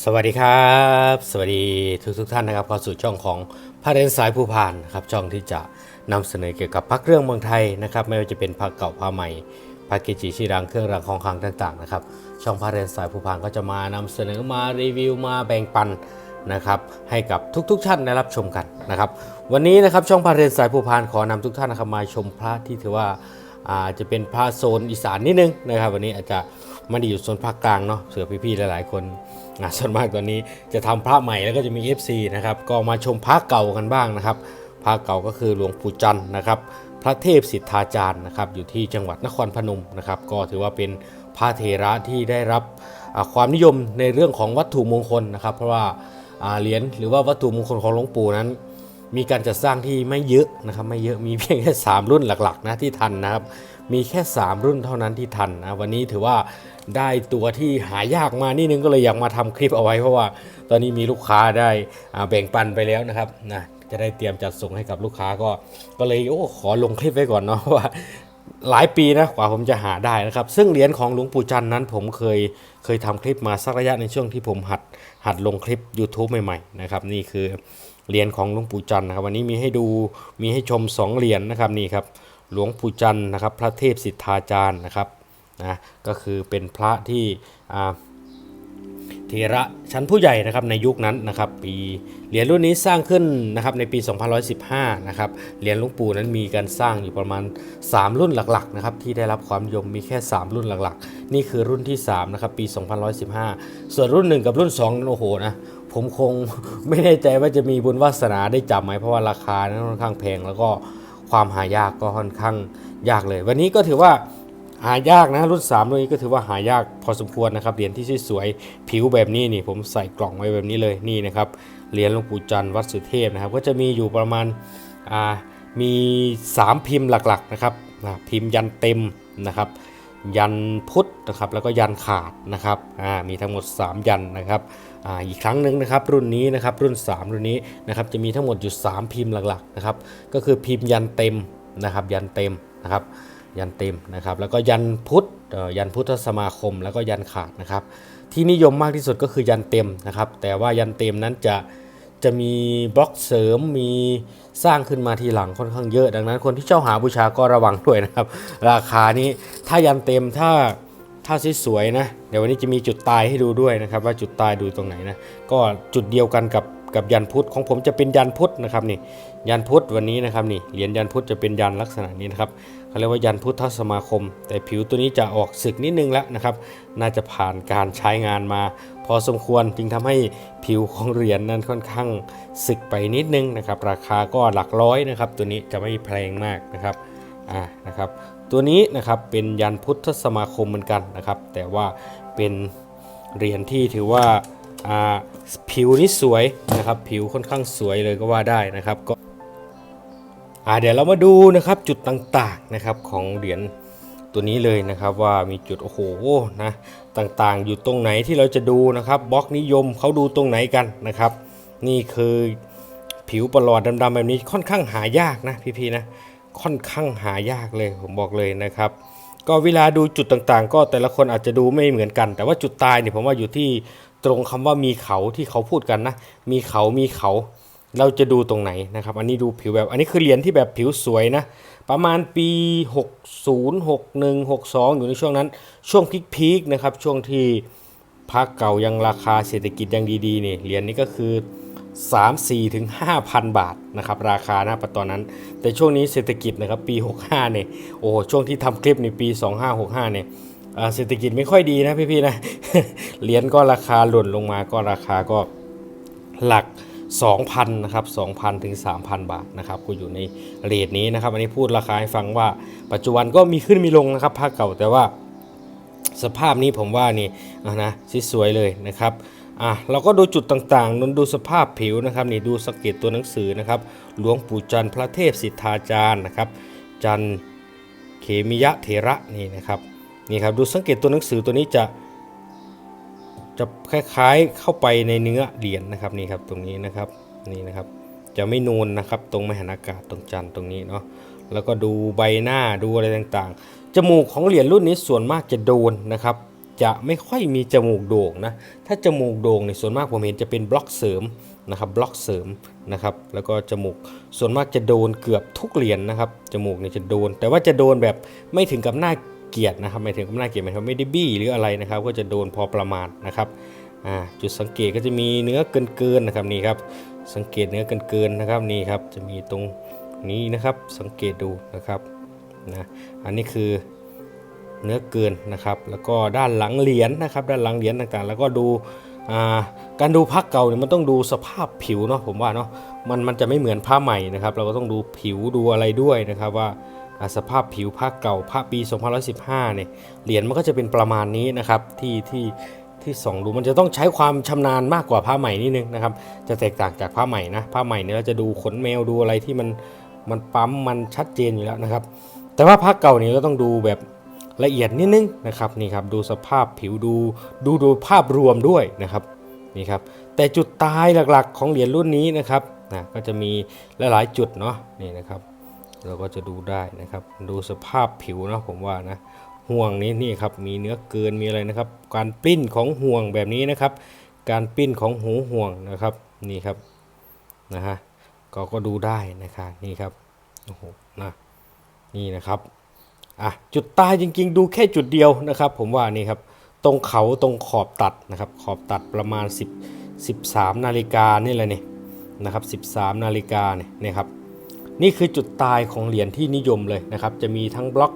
สวัสดีครับ สวัสดีทุกทุกท่านนะครับเข้าสู่ช่องของพระเรนสายผู้พานครับช่องที่จะนำเสนอเกี่ยวกับพระเครื่องเมืองไทยนะครับไม่ว่าจะเป็นพระเก่าพระใหม่พระเกจิชื่อดังเครื่องรางของขลังต่างๆนะครับช่องพระเรนสายผู้พานก็จะมานำเสนอมารีวิวมาแบ่งปันนะครับให้กับทุกๆท่านได้รับชมกันนะครับวันนี้นะครับช่องพระเรนสายผู้พานขอนำทุกท่านนะครับมาชมพระที่ถือว่าอาจะเป็นพระโซนอีสานนิดนึงนะครับ วันนี้อาจจะไม่ได้อยู่โซนภาคกลางเนาะเสือพี่ๆหลายๆคน ส่วนมากตอนนี้จะทำพระใหม่แล้วก็จะมี FC นะครับก็มาชมพระเก่ากันบ้างนะครับพระเก่าก็คือหลวงปู่จันนะครับ พระเทพสิทธาจารย์นะครับ อยู่ที่จังหวัดนครพนมนะครับ ก็ถือว่าเป็นพระเทระที่ได้รับความนิยมในเรื่องของวัตถุมงคลนะครับ เพราะว่าอ่าเหรียญหรือว่าวัตถุมงคลของหลวงปู่นั้น มีการจัดสร้างที่ไม่เยอะนะครับ ไม่เยอะมีเพียงแค่3รุ่นหลักๆนะที่ทันนะครับ มีแค่ 3 รุ่นเท่านั้นที่ทันนะวันนี้ถือว่า ได้ตัวที่หายากมานิดนึงก็เลยอยากมาทำคลิปเอาไว้เพราะว่า ตอนนี้มีลูกค้าได้แบ่งปันไปแล้วนะครับนะจะได้เตรียมจัดส่งให้กับลูกค้าก็ ก็เลยโอ้ขอลงคลิปไว้ก่อนเนาะเพราะว่าหลายปีนะกว่าผมจะหาได้นะครับ ซึ่งเหรียญของหลวงปู่จันนั้นผมเคยเคยทำคลิปมาสักระยะในช่วงที่ผมหัดหัดลงคลิป YouTube ใหม่ๆนะครับนี่คือเหรียญของหลวงปู่จันนะครับวันนี้มีให้ดูมีให้ชม 2 เหรียญนะครับนี่ครับหลวงปู่จันนะครับ พระเทพสิทธาจารย์นะครับ นะก็คือเป็นพระที่เทระชั้นผู้ใหญ่นะครับในยุคนั้นนะครับปีเหรียญรุ่นนี้สร้างขึ้นนะครับในปี 2115 นะครับเหรียญหลวงปู่นั้นมีการสร้างอยู่ประมาณ 3 รุ่นหลักๆนะครับที่ได้รับความนิยมมีแค่ 3 รุ่นหลักๆ นี่คือรุ่นที่3นะครับปี 2115 ส่วนรุ่น 1 กับรุ่น2นั้นโอ้โหนะผมคงไม่แน่ใจว่าจะมีบุญวาสนาได้จับไหมเพราะว่าราคานั้นค่อนข้างแพงแล้วก็ความหายากก็ค่อนข้างยากเลย วันนี้ก็ถือว่า หายากนะรุ่น3รุ่นนี้ก็ถือว่าหายากพอสมควรนะครับเหรียญที่สวยๆผิวแบบนี้นี่ผมใส่กล่องไว้แบบนี้เลยนี่นะครับเหรียญหลวงปู่จันทร์วัดสุเทพนะครับ ก็จะมีอยู่ประมาณอ่ามี 3 พิมพ์หลักๆนะครับอ่าพิมพ์ยันเต็มนะครับ ยันพุทธนะครับแล้วก็ยันขาดนะครับอ่ามีทั้งหมด 3 ยันนะครับอ่าอีกครั้งหนึ่งนะครับรุ่นนี้นะครับรุ่น 3 รุ่นนี้นะครับจะมีทั้งหมดอยู่ 3 พิมพ์หลักๆนะครับก็คือพิมพ์ยันเต็มนะครับยันเต็มนะครับ ยันเต็มนะครับ แล้วก็ยันพุทธยันพุทธสมาคม แล้วก็ยันขาดนะครับ ที่นิยมมากที่สุดก็คือยันเต็มนะครับ แต่ว่ายันเต็มนั้นจะจะมีบล็อกเสริมมีสร้างขึ้นมาทีหลังค่อนข้างเยอะ ดังนั้นคนที่เช่าหาบูชาก็ระวังด้วยนะครับ ราคานี้ถ้ายันเต็มถ้าถ้าสวยๆนะ เดี๋ยววันนี้จะมีจุดตายให้ดูด้วยนะครับ ว่าจุดตายดูตรงไหนนะ ก็จุดเดียวกันกับกับยันพุทธของผมจะเป็นยันพุทธนะครับนี่ยันพุทธวันนี้นะครับนี่เหรียญยันพุทธจะเป็นยันลักษณะนี้นะครับ เขาเรียกว่ายันพุทธสมาคม แต่ผิวตัวนี้จะออกสึกนิดนึงแล้วนะครับ น่าจะผ่านการใช้งานมา พอสมควรจึงทำให้ผิวของเหรียญนั้นค่อนข้างสึกไปนิดนึงนะครับ ราคาก็หลักร้อยนะครับ ตัวนี้จะไม่แพงมากนะครับอ่านะครับ ตัวนี้นะครับเป็นยันพุทธสมาคมเหมือนกันนะครับ แต่ว่าเป็นเหรียญที่ถือว่าอ่าผิวนี่สวยนะครับ ผิวค่อนข้างสวยเลยก็ว่าได้นะครับก็ อ่าเดี๋ยวเรามาดูนะครับจุดต่างๆนะครับของเหรียญตัวนี้เลยนะครับว่ามีจุดโอ้โหนะต่างๆ อยู่ตรงไหนที่เราจะดูนะครับบล็อกนิยมเขาดูตรงไหนกันนะครับ นี่คือผิวประหลอดดำๆแบบนี้ค่อนข้างหายากนะพี่ๆนะค่อนข้างหายากเลยผมบอกเลยนะครับ ก็เวลาดูจุดต่างๆ ก็แต่ละคนอาจจะดูไม่เหมือนกัน แต่ว่าจุดตายเนี่ยผมว่าอยู่ที่ตรงคำว่ามีเขาที่เขาพูดกันนะมีเขามีเขา เราจะดูตรงไหนนะครับ อันนี้ดูผิวแบบ อันนี้คือเหรียญที่แบบผิวสวยนะ ประมาณปี 60 61 62 อยู่ในช่วงนั้น ช่วงพีคๆนะครับ ช่วงที่พักเก่ายังราคาเศรษฐกิจยังดีๆนี่ เหรียญนี้ก็คือ 3 4ถึง5,000 บาทนะครับ ราคานะปัจจุบันนั้น แต่ช่วงนี้เศรษฐกิจนะครับปี 65 เนี่ย โอ้โหช่วงที่ทำคลิปในปี 2565 เนี่ยเศรษฐกิจไม่ค่อยดีนะพี่ๆนะ เหรียญก็ราคาหล่นลงมาก็ราคาก็หลัก 2,000นะครับ2,000ถึง3,000 บาทนะครับก็อยู่ในเรทนี้นะครับ อันนี้พูดราคาให้ฟังว่า ปัจจุบันก็มีขึ้นมีลงนะครับภาคเก่าแต่ว่าสภาพนี้ผมว่านี่ะนะสวยเลยนะครับอะเราก็ดูจุดต่างๆนนดูสภาพผิวนะครับนี่ดูสังเกตตัวหนังสือนะครับ หลวงปู่จันทร์พระเทพสิทธาจารย์นะครับ จันเขมิยะเถระนี่นะครับนี่ครับดูสังเกตตัวหนังสือตัวนี้จะ จะคล้ายๆเข้าไปในเนื้อเหรียญนะครับนี่ครับตรงนี้นะครับนี่นะครับ จะไม่นูนนะครับ ตรงมหันอากาศตรงจันทร์ตรงนี้เนาะแล้วก็ดูใบหน้าดูอะไรต่างๆ จมูกของเหรียญรุ่นนี้ส่วนมากจะโดนนะครับ จะไม่ค่อยมีจมูกโด่งนะถ้าจมูกโด่งในส่วนมากผมเห็นจะเป็นบล็อกเสริมนะครับบล็อกเสริมนะครับแล้วก็จมูกส่วนมากจะโดนเกือบทุกเหรียญนะครับจมูกเนี่ยจะโดน แต่ว่าจะโดนแบบไม่ถึงกับหน้า เกลียดนะครับไม่ถึงกับหน้าเกลียดหมายความว่าไม่ได้บี้หรืออะไรนะครับ ก็จะโดนพอประมาณนะครับจุดสังเกตก็จะมีเนื้อเกินๆนะครับนี่ครับสังเกตเนื้อเกินๆนะครับนี่ครับจะมีตรงนี้นะครับสังเกตดูนะครับนะอันนี้คือเนื้อเกินนะครับ แล้วก็ด้านหลังเหรียญนะครับ ด้านหลังเหรียญต่างๆ แล้วก็ดูการดูพักเก่าเนี่ยมันต้องดูสภาพผิวเนาะผมว่าเนาะมันมันจะไม่เหมือนผ้าใหม่นะครับ เราก็ต้องดูผิวดูอะไรด้วยนะครับว่า สภาพผิวผ้าเก่าผ้าปี2515เนี่ยเหรียญมันก็จะเป็นประมาณนี้นะครับที่ที่ที่สองดูมันจะต้องใช้ความชำนาญมากกว่าผ้าใหม่นิดนึงนะครับ จะแตกต่างจากผ้าใหม่นะผ้าใหม่เนี่ยเราจะดูขนแมวดูอะไรที่มันมันปั๊มมันชัดเจนอยู่แล้วนะครับ แต่ว่าผ้าเก่าเนี่ยก็ต้องดูแบบละเอียดนิดนึงนะครับนี่ครับดูสภาพผิวดูดูดูภาพรวมด้วยนะครับนี่ครับแต่จุดตายหลักๆ ของเหรียญรุ่นนี้นะครับนะก็จะมีหลายๆจุดเนาะนี่นะครับ เราก็จะดูได้นะครับ ดูสภาพผิวนะผมว่านะห่วงนี้นี่ครับมีเนื้อเกินมีอะไรนะครับ การปิ้นของห่วงแบบนี้นะครับ การปิ้นของหูห่วงนะครับนี่ครับนะฮะก็ก็ดูได้นะครับนี่ครับโอ้โหนะนี่นะครับอะจุดตายจริง ๆ ดูแค่จุดเดียวนะครับ ผมว่านี่ครับตรงเขาตรงขอบตัดนะครับ ขอบตัดประมาณ 10 13 นาฬิกานี่แหละนี่นะครับ 13 นาฬิกาเนี่ยนะครับ นี่คือจุดตายของเหรียญที่นิยมเลยนะครับ จะมีทั้งบล็อก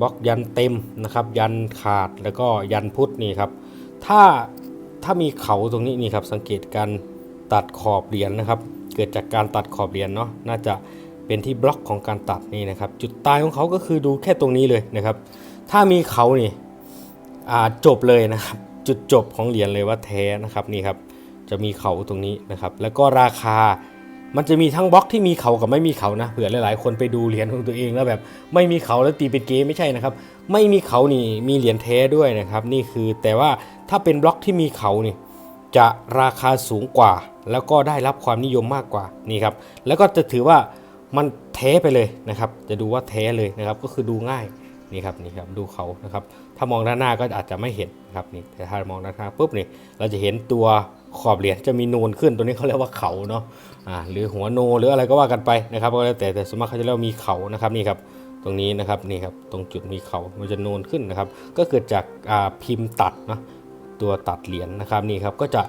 บล็อกยันเต็มนะครับ ยันขาดแล้วก็ยันพุทธนี่ครับ ถ้าถ้ามีเขาตรงนี้นี่ครับสังเกตการตัดขอบเหรียญนะครับ เกิดจากการตัดขอบเหรียญเนาะน่าจะเป็นที่บล็อกของการตัดนี่นะครับ จุดตายของเขาก็คือดูแค่ตรงนี้เลยนะครับ ถ้ามีเขานี่จบเลยนะครับ จุดจบของเหรียญเลยว่าแท้นะครับนี่ครับจะมีเขาตรงนี้นะครับ แล้วก็ราคา มันจะมีทั้งบล็อกที่มีเขากับไม่มีเขานะเผื่อหลายๆ คนไปดูเหรียญของตัวเองแล้วแบบ ไม่มีเขาแล้วตีเป็นเกมไม่ใช่นะครับ ไม่มีเขานี่มีเหรียญแท้ด้วยนะครับ นี่คือแต่ว่าถ้าเป็นบล็อกที่มีเขานี่จะราคาสูงกว่า แล้วก็ได้รับความนิยมมากกว่านี่ครับแล้วก็จะถือว่ามันแท้ไปเลยนะครับ จะดูว่าแท้เลยนะครับก็คือดูง่ายนี่ครับนี่ครับดูเขานะครับ ถ้ามองด้านหน้าก็อาจจะไม่เห็นครับนี่แต่ถ้ามองด้านข้างปุ๊บนี่เราจะเห็นตัวขอบเหรียญจะมีนูนขึ้นตัวนี้เขาเรียกว่าเขาเนาะอ่าหรือหัวโนหรืออะไรก็ว่ากันไปนะครับก็แล้วแต่แต่สมมติเขาจะเรียกว่ามีเขานะครับนี่ครับตรงนี้นะครับนี่ครับตรงจุดมีเขามันจะนูนขึ้นนะครับ ก็เกิดจากพิมพ์ตัดเนาะตัวตัดเหรียญนะครับนี่ครับก็จะ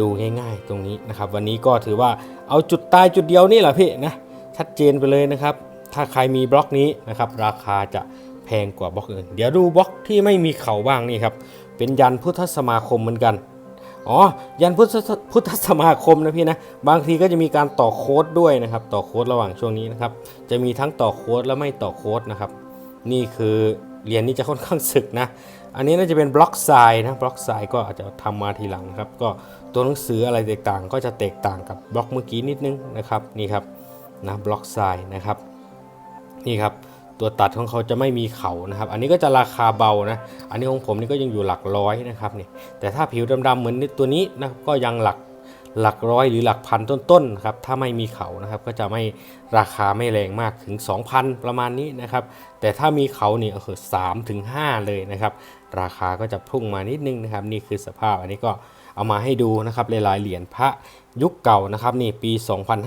ดูง่าย ๆ ตรงนี้นะครับ วันนี้ก็ถือว่าเอาจุดตายจุดเดียวนี่แหละพี่นะชัดเจนไปเลยนะครับ ถ้าใครมีบล็อกนี้นะครับ ราคาจะ พงกว่าบล็อกอื่น เดี๋ยวดูบล็อกที่ไม่มีเขาบ้างนี่ครับ เป็นยันพุทธสมาคมเหมือนกัน อ๋อ ยันพุทธพุทธสมาคมนะพี่นะ บางทีก็จะมีการต่อโค้ดด้วยนะครับ ต่อโค้ดระหว่างช่วงนี้นะครับ จะมีทั้งต่อโค้ดและไม่ต่อโค้ดนะครับ นี่คือเหรียญนี้จะค่อนข้างสึกนะ อันนี้น่าจะเป็นบล็อกทรายนะ บล็อกทรายก็อาจจะทำมาทีหลังครับ ก็ตัวหนังสืออะไรแตกต่างก็จะแตกต่างกับบล็อกเมื่อกี้นิดนึงนะครับ นี่ครับนะบล็อกทรายนะครับ นี่ครับ ตัวตัดของเขาจะไม่มีเขานะครับ อันนี้ก็จะราคาเบานะ อันนี้ของผมนี่ก็ยังอยู่หลักร้อยนะครับนี่แต่ถ้าผิวดำๆเหมือนตัวนี้นะก็ยังหลักหลักร้อยหรือหลักพันต้นๆครับถ้าไม่มีเขานะครับก็จะไม่ราคาไม่แรงมากถึง 2,000 ประมาณนี้นะครับ แต่ถ้ามีเขาเนี่ยก็คือ3ถึง5เลยนะครับ ราคาก็จะพุ่งมานิดนึงนะครับ นี่คือสภาพอันนี้ก็ เอามาให้ดูนะครับหลายๆเหรียญพระยุคเก่านะครับนี่ปี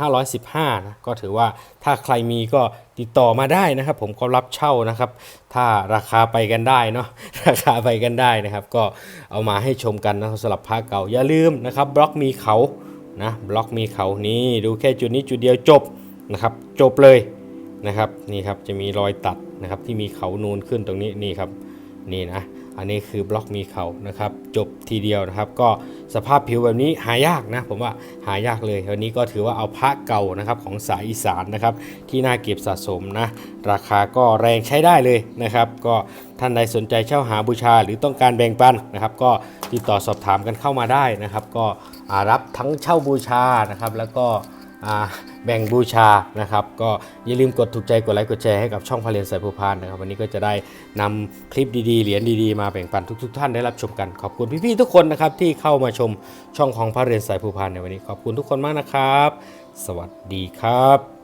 2515นะก็ถือว่าถ้าใครมีก็ติดต่อมาได้นะครับ ผมก็รับเช่านะครับ ถ้าราคาไปกันได้เนาะราคาไปกันได้นะครับ ก็เอามาให้ชมกันนะครับสำหรับพระเก่าอย่าลืมนะครับบล็อกมีเขานะบล็อกมีเขานี่ดูแค่จุดนี้จุดเดียวจบนะครับจบเลยนะครับนี่ครับจะมีรอยตัดนะครับที่มีเขานูนขึ้นตรงนี้นี่ครับนี่นะ อันนี้คือบล็อกมีเขานะครับ จบทีเดียวนะครับ ก็สภาพผิวแบบนี้หายากนะ ผมว่าหายากเลย วันนี้ก็ถือว่าเอาพระเก่านะครับของสายอีสานนะครับ ที่น่าเก็บสะสมนะ ราคาก็แรงใช้ได้เลยนะครับ ก็ท่านใดสนใจเช่าหาบูชาหรือต้องการแบ่งปันนะครับ ก็ติดต่อสอบถามกันเข้ามาได้นะครับ ก็รับทั้งเช่าบูชานะครับ แล้วก็ แบ่งบูชานะครับ ก็อย่าลืมกดถูกใจกดไลค์กดแชร์ให้กับช่องพาเรียนสายภูพานนะครับ วันนี้ก็จะได้นำคลิปดีๆ เหรียญดีๆ มาแบ่งปันทุกๆ ท่านได้รับชมกัน ขอบคุณพี่ๆทุกคนนะครับที่เข้ามาชมช่องของพาเรียนสายภูพานในวันนี้ขอบคุณทุกคนมากนะครับ สวัสดีครับ